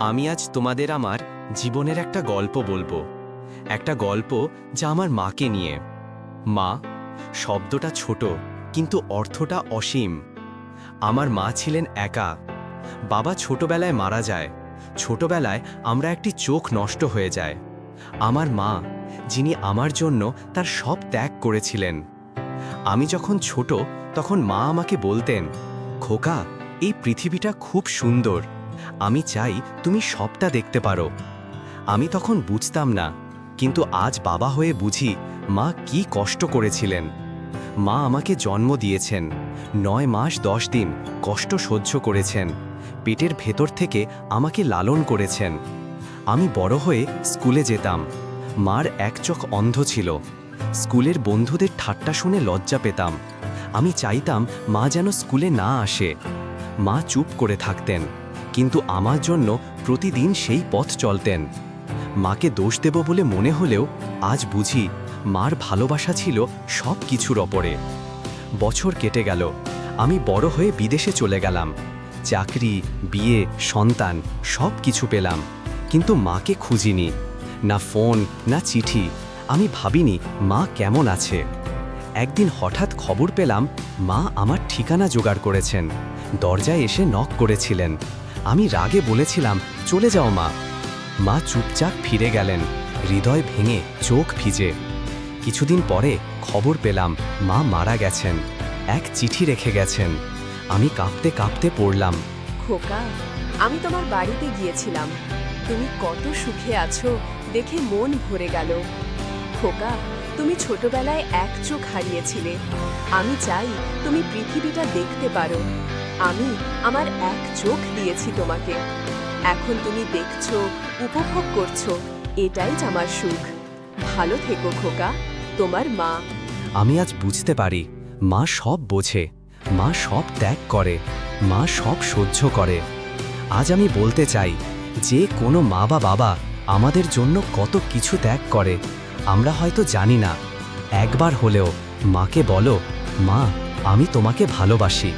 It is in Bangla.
আমি আজ তোমাদের আমার জীবনের একটা গল্প বলব। একটা গল্প যা আমার মাকে নিয়ে। মা, শব্দটা ছোট, কিন্তু অর্থটা অসীম। আমার মা ছিলেন একা। বাবা ছোটবেলায় মারা যায়। ছোটবেলায় আমরা একটি চোখ নষ্ট হয়ে যায়। আমার মা, যিনি আমার জন্য তার সব ত্যাগ করেছিলেন। আমি যখন ছোট, তখন মা আমাকে বলতেন, খোকা, এই পৃথিবীটা খুব সুন্দর। আমি চাই তুমি সবটা দেখতে পারো। আমি তখন বুঝতাম না, কিন্তু আজ বাবা হয়ে বুঝি মা কি কষ্ট করেছিলেন। মা আমাকে জন্ম দিয়েছেন, নয় মাস দশ দিন কষ্ট সহ্য করেছেন, পেটের ভেতর থেকে আমাকে লালন করেছেন। আমি বড় হয়ে স্কুলে যেতাম, মার এক চোখ অন্ধ ছিল, স্কুলের বন্ধুদের ঠাট্টা শুনে লজ্জা পেতাম। আমি চাইতাম মা যেন স্কুলে না আসে, মা চুপ করে থাকতেন। কিন্তু আমার জন্য প্রতিদিন সেই পথ চলতেন। মাকে দোষ দেব বলে মনে হলেও আজ বুঝি মার ভালোবাসা ছিল সব কিছুর ওপরে। বছর কেটে গেল, আমি বড় হয়ে বিদেশে চলে গেলাম। চাকরি, বিয়ে, সন্তান, সব কিছু পেলাম। কিন্তু মাকে খুঁজিনি, না ফোন, না চিঠি। আমি ভাবিনি মা কেমন আছে। একদিন হঠাৎ খবর পেলাম মা আমার ঠিকানা জোগাড় করেছেন। দরজায় এসে নক করেছিলেন। আমি রাগে বলেছিলাম, চলে যাও মা। মা চুপচাপ ফিরে গেলেন, হৃদয় ভেঙে চোখ ভিজে। কিছুদিন পরে খবর পেলাম, মা মারা গেছেন, এক চিঠি রেখে গেছেন। আমি কাঁপতে কাঁপতে পড়লাম। খোকা, আমি তোমার বাড়িতে গিয়েছিলাম। তুমি কত সুখে আছো, দেখে মন ভরে গেল। খোকা, তুমি ছোটবেলায় এক চোখ হারিয়েছিলে। আমি চাই তুমি পৃথিবীটা দেখতে পারো। আমি আমার এক চোখ দিয়েছি তোমাকে। এখন তুমি দেখছ, উপভোগ করছ, এটাই আমার সুখ। ভালো থেকো খোকা, তোমার মা। আমি আজ বুঝতে পারি, মা সব বোঝে, মা সব ত্যাগ করে, মা সব সহ্য করে। আজ আমি বলতে চাই, যে কোনো মা বা বাবা আমাদের জন্য কত কিছু ত্যাগ করে, আমরা হয়তো জানি না। একবার হলেও, মাকে বলো, মা, আমি তোমাকে ভালোবাসি।